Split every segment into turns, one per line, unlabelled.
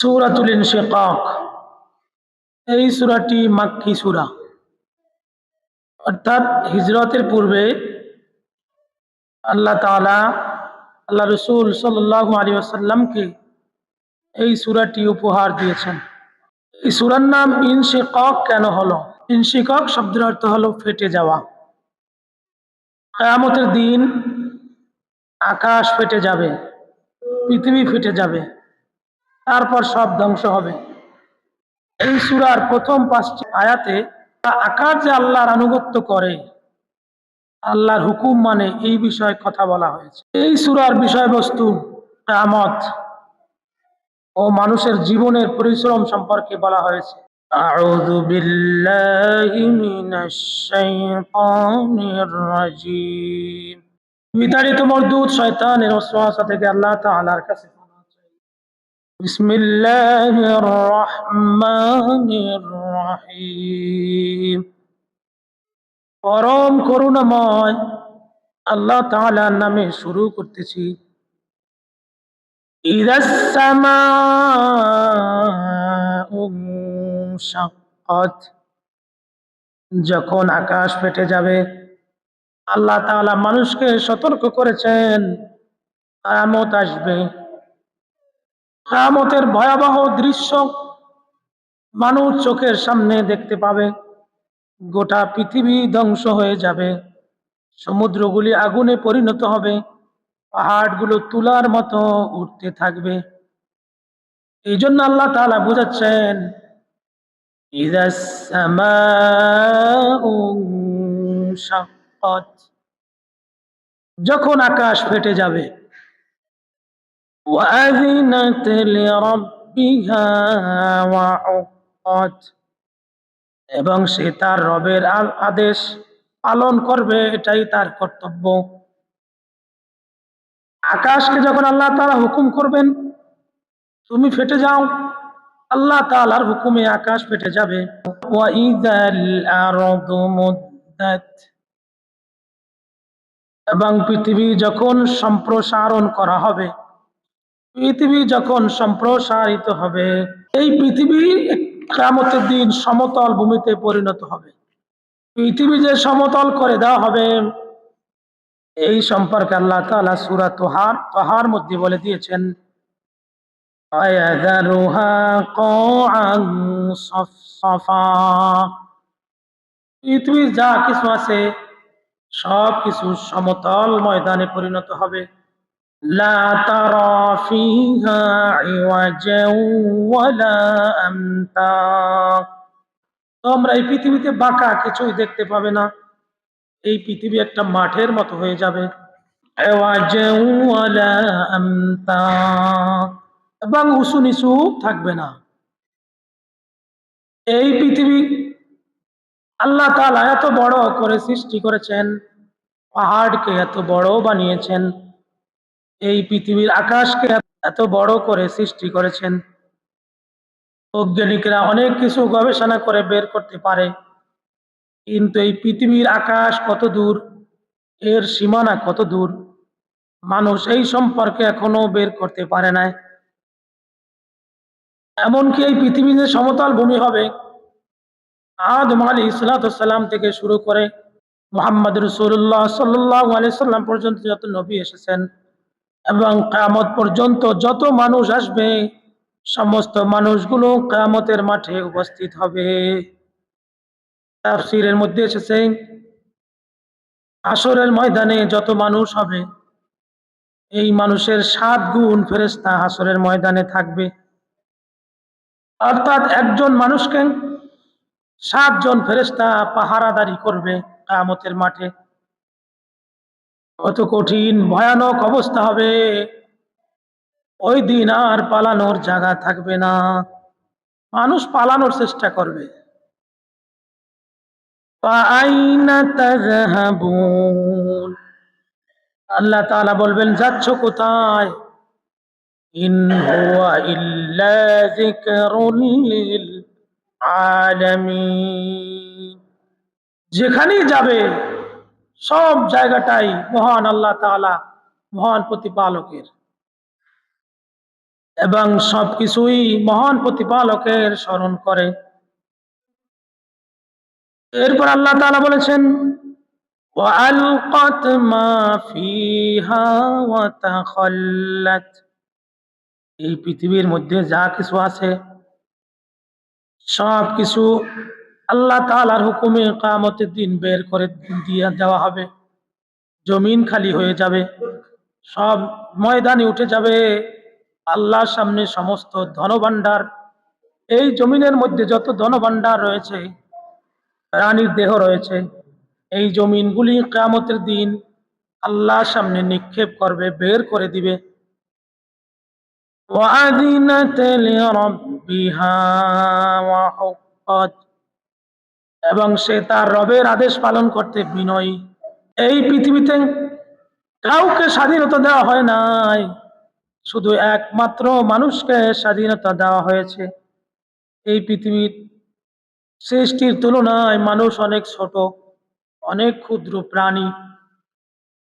সুরাতুল ইনশিকাক। এই সূরাটি মাক্কি সূরা। অর্থাৎ হিজরতের পূর্বে আল্লাহ তাআলা, আল্লাহ রসুল সাল্লাল্লাহু আলাইহি ওয়াসাল্লামকে এই সূরাটি উপহার দিয়েছেন। এই সুরার নাম ইনশিকাক কেন হলো? ইনশিকাক শব্দের অর্থ হলো ফেটে যাওয়া। কেয়ামতের দিন আকাশ ফেটে যাবে, পৃথিবী ফেটে যাবে। তারপর সব ধ্বংস হবে এই সুরার প্রথম পাঁচটি আয়াতে আকার যে আল্লাহর আনুগত্য করে আল্লাহর হুকুম মানে এই বিষয়ে কথা বলা হয়েছে এই সুরার বিষয়বস্তু কেয়ামত ও মানুষের জীবনের পরিশ্রম সম্পর্কে বলা হয়েছে أعوذ بالله من الشيطان الرجيم বিতাড়িত মরদুদ শয়তানের ওসওয়াসা থেকে আল্লাহ তাআলার কাছে পানাহ চাই বিসমিল্লাহির রহমানির রহিম। পরম করুণাময় আল্লাহ তাআলার নামে শুরু করতেছি। ইদাস সামাউ শাক্কাত। যখন আকাশ ফেটে যাবে, আল্লাহ তাআলা মানুষকে সতর্ক করেছেন। কায়ামত আসবে। কামতের ভয়াবহ দৃশ্য মানুষ চোখের সামনে দেখতে পাবে। গোটা পৃথিবী ধ্বংস হয়ে যাবে। সমুদ্রগুলি আগুনে পরিণত হবে। পাহাড়গুলো তুলার মতো উঠতে থাকবে। এই জন্য আল্লাহ তালা বোঝাচ্ছেন যখন আকাশ ফেটে যাবে وأذنت لربها وحقت এবং সে তার রবের আ- আদেশ পালন করবে এটাই তার কর্তব্য আকাশকে যখন আল্লাহ তাআলা হুকুম করবেন তুমি ফেটে যাও আল্লাহ তাআলার হুকুমে আকাশ ফেটে যাবে ওয়াইদাল আরদু মুদ্দাত এবং পৃথিবী যখন সম্প্রসারণ করা হবে পৃথিবী যখন সম্প্রসারিত হবে, এই পৃথিবী কামতের দিন সমতল ভূমিতে পরিণত হবে। পৃথিবী যে সমতল করে দেওয়া হবে, এই সম্পর্কে আল্লাহ তালা সুরা তোহার তোহার মধ্যে বলে দিয়েছেন পৃথিবীর যা কিছু আছে সব কিছু সমতল ময়দানে পরিণত হবে। তোমরা এই পৃথিবীতে বাঁকা কিছুই দেখতে পাবে না। এই পৃথিবী একটা মাঠের মতো হয়ে যাবে। এবং উঁচু নিচু থাকবে না। এই পৃথিবী আল্লাহ তাআলা এত বড় করে সৃষ্টি করেছেন, পাহাড়কে এত বড় বানিয়েছেন এই পৃথিবীর আকাশকে এত বড় করে সৃষ্টি করেছেন। বৈজ্ঞানিকরা অনেক কিছু গবেষণা করে বের করতে পারে। কিন্তু এই পৃথিবীর আকাশ কত দূর, এর সীমানা কত দূর, মানুষ এই সম্পর্কে এখনও বের করতে পারে নাই। এমনকি এই পৃথিবী যে সমতল ভূমি হবে, আদম আলী ইসলাতাম থেকে শুরু করে মোহাম্মদ রসুল্লাহ সাল্লাহ সাল্লাম পর্যন্ত যত নবী এসেছেন এবং কামত পর্যন্ত যত মানুষ আসবে, সমস্ত মানুষগুলো কামতের মাঠে উপস্থিত হবে। তাফসীরের মধ্যে এসেছে, আসরের ময়দানে যত মানুষ হবে, এই মানুষের সাত গুণ ফেরেস্তা হাসরের ময়দানে থাকবে। অর্থাৎ একজন মানুষকে সাতজন ফেরেস্তা পাহারাদারি করবে কামতের মাঠে। কত কঠিন, ভয়ানক অবস্থা হবে। ওই দিন আর পালানোর জায়গা থাকবে না। মানুষ পালানোর চেষ্টা করবে। আল্লাহ তালা বলবেন, যাচ্ছ কোথায়? ইন যেখানেই যাবে সব জায়গাটাই মহান আল্লাহ তাআলা মহান প্রতিপালকের এবং সবকিছুই মহান প্রতিপালকের স্মরণ করে এরপর আল্লাহ তাআলা বলেছেন وألقت ما فيها وتخلت এই পৃথিবীর মধ্যে যা কিছু আছে সব কিছু আল্লাহ তাআলার হুকুমে কামতের দিন বের করে দিয়ে দেওয়া হবে জমিন খালি হয়ে যাবে সব ময়দানে উঠে যাবে আল্লাহর সামনে সমস্ত ধনভাণ্ডার এই জমিনের মধ্যে যত ধনভাণ্ডার রয়েছে প্রাণীর দেহ রয়েছে এই জমিনগুলি কেয়ামতের দিন আল্লাহর সামনে নিক্ষেপ করবে বের করে দিবে وأذنت لربها وحقت এবং সে তার রবের আদেশ পালন করতে বিনয়ী। এই পৃথিবীতে কাউকে স্বাধীনতা দেওয়া হয় নাই। শুধু একমাত্র মানুষকে স্বাধীনতা দেওয়া হয়েছে। এই পৃথিবীর সৃষ্টির তুলনায় মানুষ অনেক ছোট, অনেক ক্ষুদ্র প্রাণী।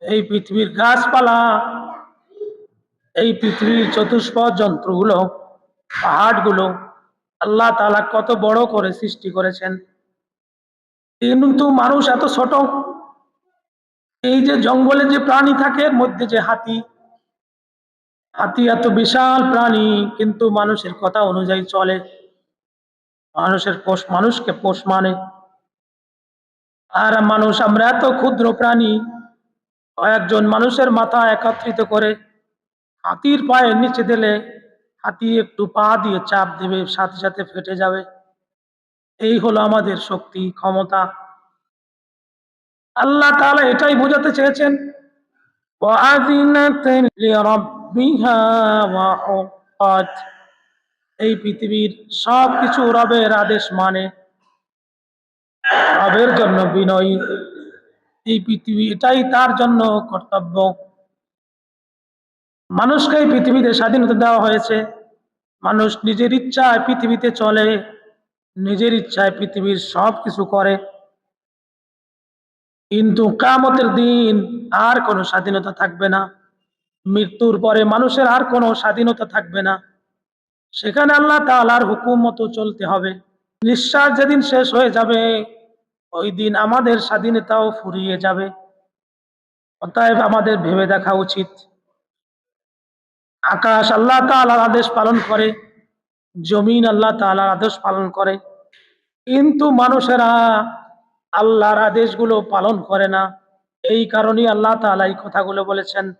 এই পৃথিবীর গাছপালা, এই পৃথিবীর চতুষ্পদ যন্ত্রগুলো, পাহাড়গুলো, আল্লাহ তালা কত বড় করে সৃষ্টি করেছেন। কিন্তু মানুষ এত ছোট। এই যে জঙ্গলে যে প্রাণী থাকে, এর মধ্যে যে হাতি হাতি এত বিশাল প্রাণী, কিন্তু মানুষের কথা অনুযায়ী চলে। মানুষের পোষ, মানুষকে পোষ মানে। আর মানুষ, আমরা এত ক্ষুদ্র প্রাণী, কয়েকজন মানুষের মাথা একত্রিত করে হাতির পায়ের নিচে দিলে হাতি একটু পা দিয়ে চাপ দেবে, সাথে সাথে ফেটে যাবে। এই হলো আমাদের শক্তি, ক্ষমতা। আল্লাহ তাআলা এটাই বোঝাতে চেয়েছেন। এই পৃথিবীর সব কিছু রবের আদেশ মানে রবের জন্য বিনয়ী। এই পৃথিবী এটাই তার জন্য কর্তব্য। মানুষকে এই পৃথিবীতে স্বাধীনতা দেওয়া হয়েছে। মানুষ নিজের ইচ্ছায় পৃথিবীতে চলে। নিজের ইচ্ছায় পৃথিবীর সব কিছু করে। কিন্তু কামতের দিন আর কোনো স্বাধীনতা থাকবে না। মৃত্যুর পরে মানুষের আর কোনো স্বাধীনতা থাকবে না। সেখানে আল্লাহ তাআলার হুকুম মতো চলতে হবে। নিঃশ্বাস যেদিন শেষ হয়ে যাবে, ওই দিন আমাদের স্বাধীনতাও ফুরিয়ে যাবে। অতএব আমাদের ভেবে দেখা উচিত। আকাশ আল্লাহ তাআলার আদেশ পালন করে। জমিন আল্লাহ তাআলার আদেশ পালন করে। কিন্তু মানুষেরা আল্লাহর আদেশগুলো পালন করে না। এই কারণে আল্লাহ তাআলা এই কথাগুলো বলেছেন।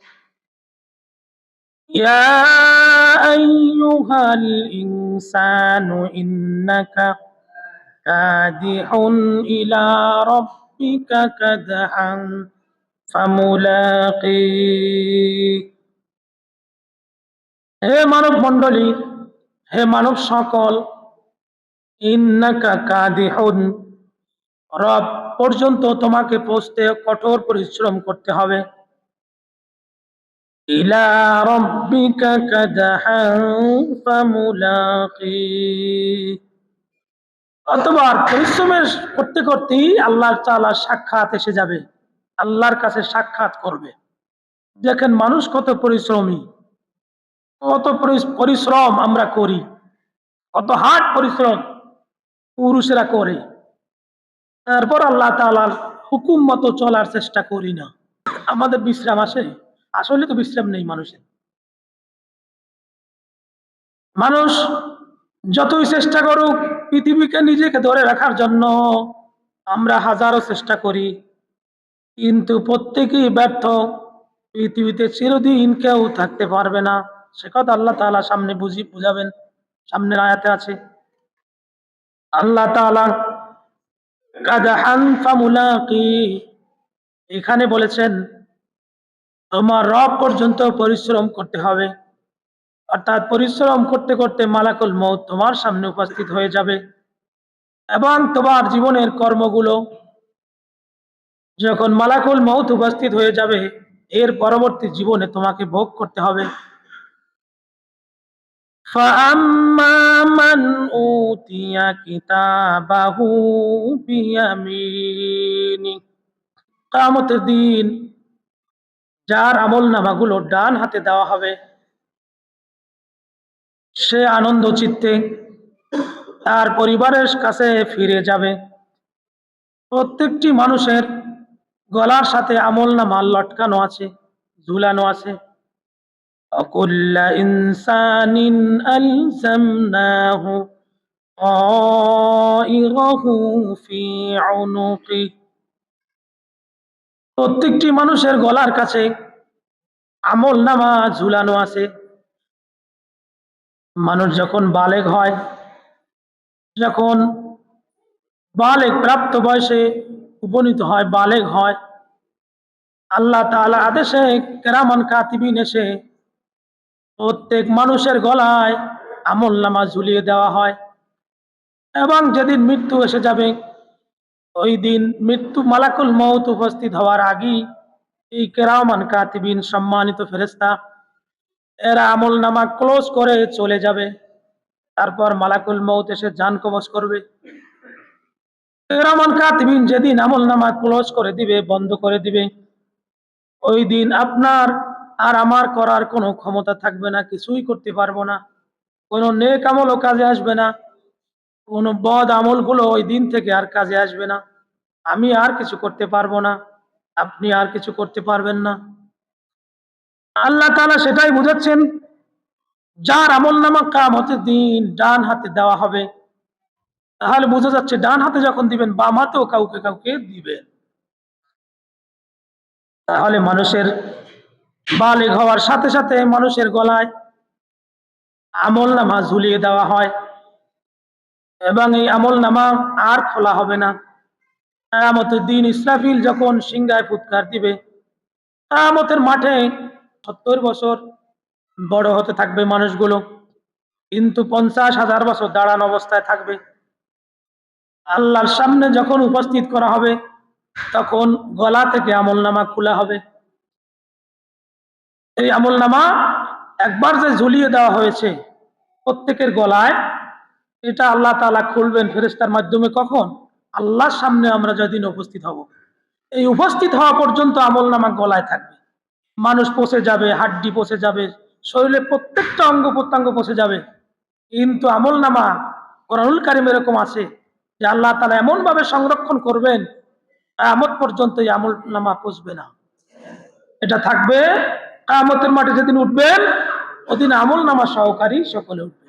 হে মানব মণ্ডলী হে মানব সকল, ইন্নাকা কাদিহুন। রব পর্যন্ত তোমাকে পৌঁছতে কঠোর পরিশ্রম করতে হবে। ইলা রাব্বিকা কাদহান ফামুলাকি। অতবার পরিশ্রমের করতে করতেই আল্লাহ তাআলা সাক্ষাৎ এসে যাবে, আল্লাহর কাছে সাক্ষাৎ করবে। দেখেন মানুষ কত পরিশ্রমী। কত পরিশ্রম আমরা করি, কত হাট পরিশ্রম পুরুষেরা করে। তারপর আল্লাহ তাআলার হুকুম মতো চলার চেষ্টা করি না। আমাদের বিশ্রাম আসে? আসলে তো বিশ্রাম নেই মানুষের। মানুষ যতই চেষ্টা করুক, পৃথিবীকে নিজেকে ধরে রাখার জন্য আমরা হাজারো চেষ্টা করি। কিন্তু প্রত্যেকেই ব্যর্থ। পৃথিবীতে চিরদিন কেউ থাকতে পারবে না। সে কথা আল্লাহ তাআলা সামনে বুঝি, বুঝাবেন, সামনের আয়াতে আছে। আল্লাহ ফামুলাকি এখানে বলেছেন, তোমার রব পর্যন্ত পরিশ্রম করতে হবে। অর্থাৎ পরিশ্রম করতে করতে মালাকুল মৌত তোমার সামনে উপস্থিত হয়ে যাবে। এবং তোমার জীবনের কর্মগুলো যখন মালাকুল মৌত উপস্থিত হয়ে যাবে, এর পরবর্তী জীবনে তোমাকে ভোগ করতে হবে। فأما من أوتي كتابه بيمينه কামতের দিন যার আমল নামাগুলো ডান হাতে দেওয়া হবে সে আনন্দ চিত্তে তার পরিবারের কাছে ফিরে যাবে প্রত্যেকটি মানুষের গলার সাথে আমল নামা লটকানো আছে ঝুলানো আছে وكل إنسان ألزمناه طائره في عنقه প্রত্যেকটি মানুষের গলার কাছে আমল নামা ঝুলানো আছে মানুষ যখন বালেগ হয় যখন বালেগ প্রাপ্ত বয়সে উপনীত হয় বালেগ হয় আল্লাহ তাআলা আদেশে কেরামান কাতিবিন এসে প্রত্যেক মানুষের গলায় আমল নামা ঝুলিয়ে দেওয়া হয়। এবং যেদিন মৃত্যু এসে যাবে, ওই দিন মৃত্যু মালাকুল মৌত উপস্থিত হওয়ার আগেই এই কেরামান কাতিবিন সম্মানিত ফেরেস্তা এরা আমল নামা ক্লোজ করে চলে যাবে। তারপর মালাকুল মৌত এসে যান কবচ করবে। কেরামান কাতিবিন যেদিন আমল নামা ক্লোজ করে দিবে, বন্ধ করে দিবে, ওই দিন আপনার আর আমার করার কোনো ক্ষমতা থাকবে না, কিছুই করতে পারব না। কোনো নেক আমলও কাজে আসবে না, কোনো বদ আমলগুলো ওই দিন থেকে আর কাজে আসবে না। আমি আর কিছু করতে পারব না, আপনি আর কিছু করতে পারবেন না। আল্লাহ তাআলা সেটাই বুঝাচ্ছেন, যার আমল নামা কামতের দিন ডান হাতে দেওয়া হবে, তাহলে বোঝা যাচ্ছে ডান হাতে যখন দিবেন, বাম হাতেও কাউকে কাউকে দিবেন। তাহলে মানুষের বালেগ হওয়ার সাথে সাথে মানুষের গলায় আমল নামা ঝুলিয়ে দেওয়া হয় এবং এই আমল নামা আর খোলা হবে না। কেয়ামতের দিন ইসরাফিল যখন সিংহায় ফুৎকার দিবে, কেয়ামতের মাঠে সত্তর বছর বড় হতে থাকবে মানুষগুলো, কিন্তু পঞ্চাশ হাজার বছর দাঁড়ানো অবস্থায় থাকবে। আল্লাহর সামনে যখন উপস্থিত করা হবে, তখন গলা থেকে আমল নামা খোলা হবে। এই আমল নামা একবার যে ঝুলিয়ে দেওয়া হয়েছে প্রত্যেকের গলায়, এটা আল্লাহ তাআলা খুলবেন ফেরেস্তার মাধ্যমে কখন? আল্লাহর সামনে আমরা যেদিন উপস্থিত হব। এই উপস্থিত হওয়া পর্যন্ত আমল নামা গলায় থাকবে। মানুষ পচে যাবে, হাড্ডি পচে যাবে শরীরে প্রত্যেকটা অঙ্গ প্রত্যঙ্গ পচে যাবে। কিন্তু আমল নামা কোরআনুল কারিম এরকম আছে যে আল্লাহ তালা এমন ভাবে সংরক্ষণ করবেন আমত পর্যন্ত এই আমল নামা পচবে না। এটা থাকবে কামতের মাঠে যেদিন উঠবেন ওদিন আমল নামা সহকারী সকলে উঠবে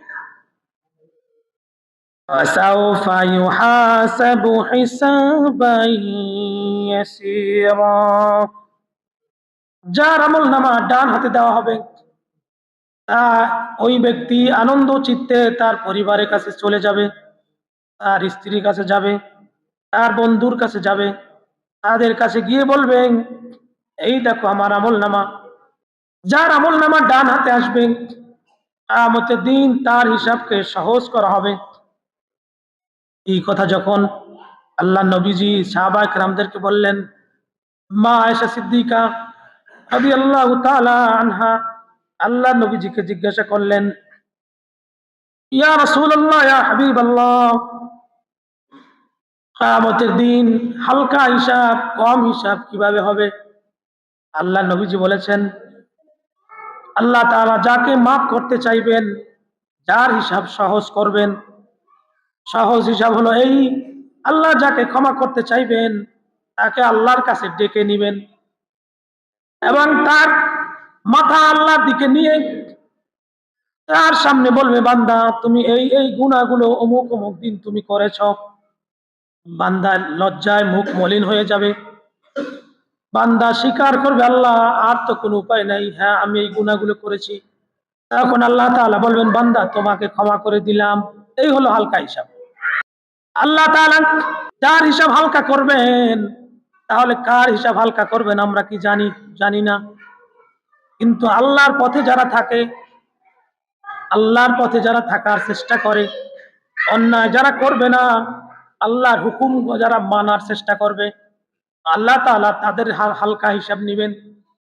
وسوف يحاسب حسابا يسيرا যার আমল নামা ডান হাতে দেওয়া হবে তা ওই ব্যক্তি আনন্দ চিত্তে তার পরিবারের কাছে চলে যাবে তার স্ত্রীর কাছে যাবে তার বন্ধুর কাছে যাবে তাদের কাছে গিয়ে বলবেন এই দেখো আমার আমল নামা যার আমল নামা ডান হাতে আসবে আমতের দিন তার হিসাবকে সহজ করা হবে। এই কথা যখন আল্লাহ নবীজি সাহাবাক রামদেরকে বললেন, মা আয়সা সিদ্দিকা আবি আল্লাহ আনহা, আল্লাহ নবীজিকে জিজ্ঞাসা করলেন, ইয়া রসুল আল্লাহ ইয়া হাবিব আল্লাহ কামতের দিন হালকা হিসাব, কম হিসাব কীভাবে হবে? আল্লাহ নবীজি বলেছেন আল্লাহ তাআলা যাকে মাফ করতে চাইবেন, যার হিসাব সহজ করবেন। সহজ হিসাব হলো এই, আল্লাহ যাকে ক্ষমা করতে চাইবেন, তাকে আল্লাহর কাছে ডেকে নিবেন। এবং তার মাথা আল্লাহর দিকে নিয়ে তার সামনে বলবে, বান্দা, তুমি এই এই গুণাগুলো অমুক অমুক দিন তুমি করেছ। বান্দা লজ্জায় মুখ মলিন হয়ে যাবে। বান্দা স্বীকার করবে, আল্লাহ, আর তো কোনো উপায় নাই। হ্যাঁ আমি এই গুণাগুলো করেছি। তখন আল্লাহ তাআলা বলবেন, বান্দা, তোমাকে ক্ষমা করে দিলাম। এই হলো হালকা হিসাব। আল্লাহ তাআলা যার হিসাব হালকা করবেন, তাহলে কার হিসাব হালকা করবেন আমরা কি জানি জানি না। কিন্তু আল্লাহর পথে যারা থাকে, আল্লাহর পথে যারা থাকার চেষ্টা করে, অন্যায় যারা করবে না, আল্লাহর হুকুম যারা মানার চেষ্টা করবে আল্লাহ তাদের হাল- হালকা হিসাব নিবেন।